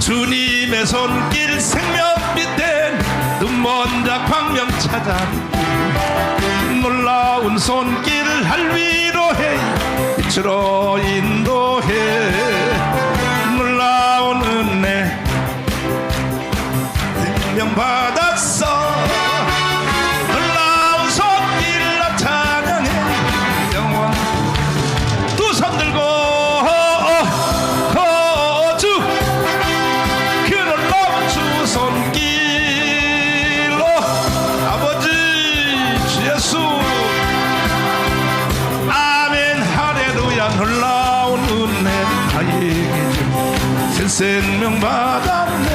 주님의 손길 생명 밑에 눈먼 자 광명 찾아 놀라운 손길 할 위로해. 빛으로 인 생명 받았네.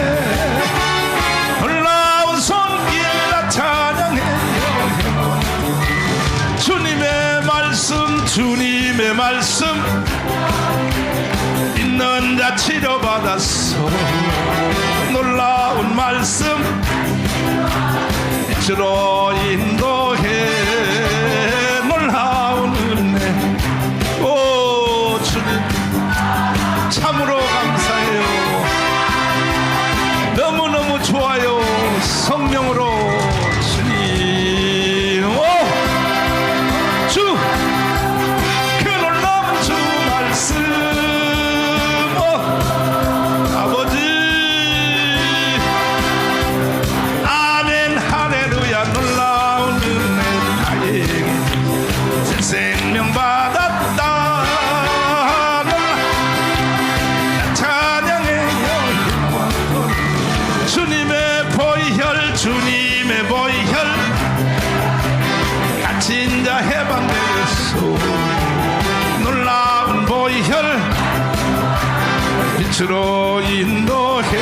놀라운 손길 나 찬양해 주님의 말씀 주님의 말씀. 있는 자 치료받았어 놀라운 말씀. 주로 인도 놀라운 보혈 빛으로 인도해.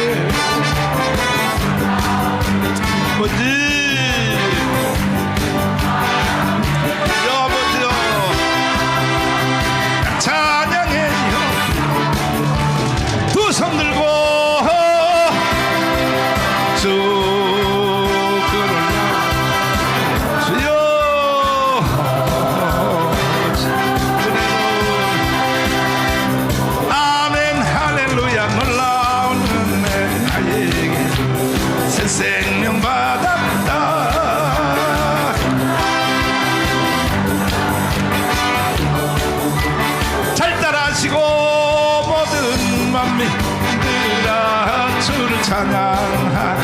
찬양하리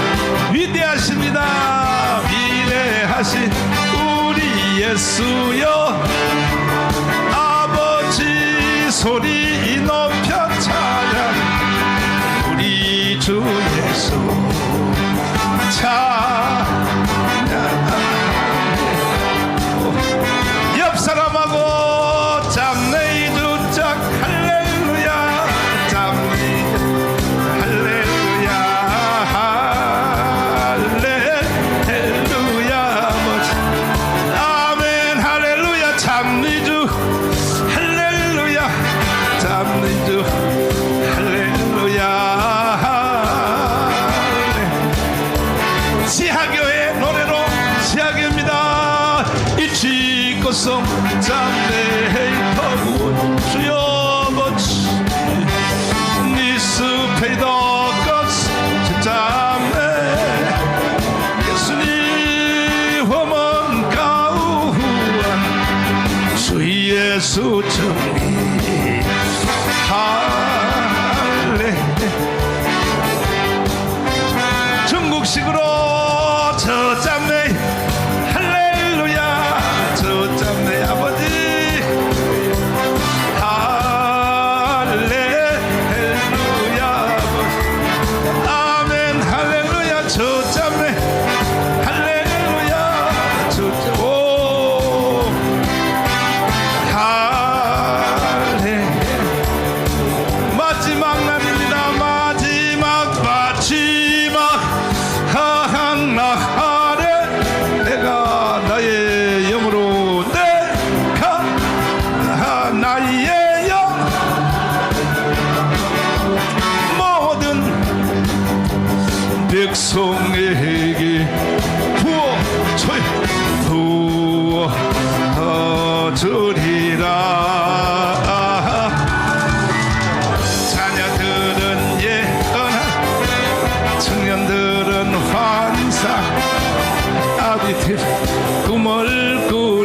위대하십니다. 위대하신 우리 예수여. 아버지 소리 높여 찬양. 우리 주 예수. 찬양 送咱们的朋友们，只要我们，你是陪大哥，咱们也是你我们搞不完，岁月如长。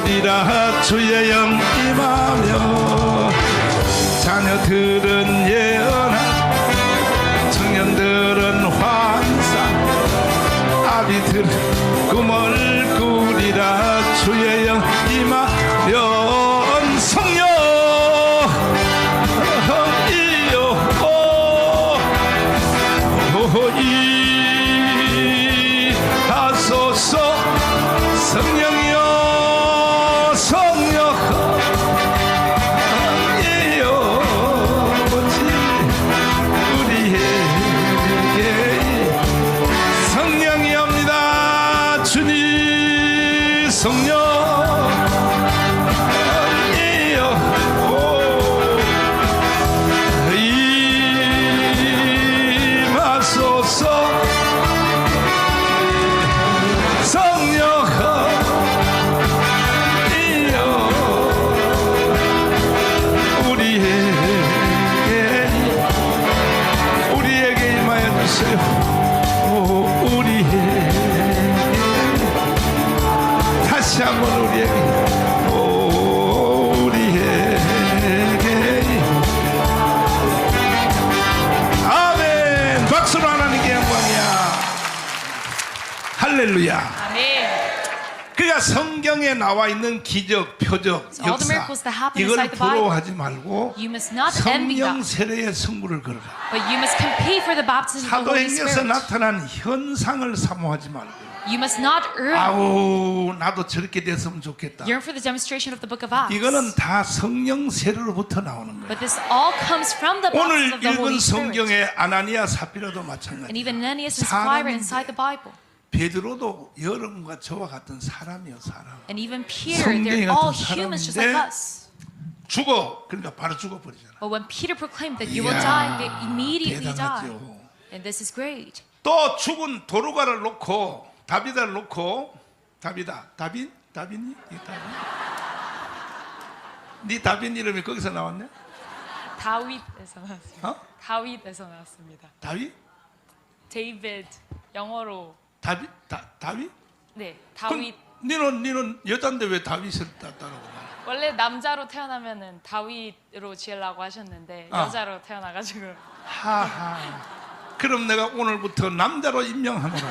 우리라 주의 영 임하며 자녀들은 예언한 청년들은 환상 아비들은 한번 우리에게 오, 우리에게 아멘 박수로 하나님께 영광이야 할렐루야. 그러니까 성경에 나와 있는 기적, 표적, 역사 이걸 부러워하지 말고 성령 세례의 성부를 걸어라. Spirit. 나타난 현상을 사모하지 말고 You must not earn, 아우 나도 저렇게 됐으면 좋겠다. yearn for the demonstration of the book of Acts. 이거는 다 성령 세례로부터 나오는 거야. But this all comes from the 오늘 of the Holy 읽은 Spirit. 성경의 아나니아 사피라도 And 마찬가지. even Ananias and Sapphira 사람인데. inside the Bible. 베드로도 여러분과 저와 같은 사람이요 사람. And even Peter, 성경이 they're all 같은 humans just like 사람인데 us. 죽어 그러니까 바로 죽어 버리잖아. But when Peter proclaimed that you will 이야, die, they immediately die. 대단하죠. And this is great. 또 죽은 도루가를 놓고 다비다를 놓고 다비다 다빈? 다빈이? 이 다빈? 네 다빈 이름이 거기서 나왔네 다윗에서 나왔습니다. 어? 다윗에서 나왔습니다. 다윗? 데이비드 영어로. 다비 다 다윗? 네 다윗. 니는 니는 여잔데 왜 다윗을 따라고 원래 남자로 태어나면은 다윗으로 지으려고 하셨는데 아. 여자로 태어나가지고. 하하. 그럼 내가 오늘부터 남자로 임명하노라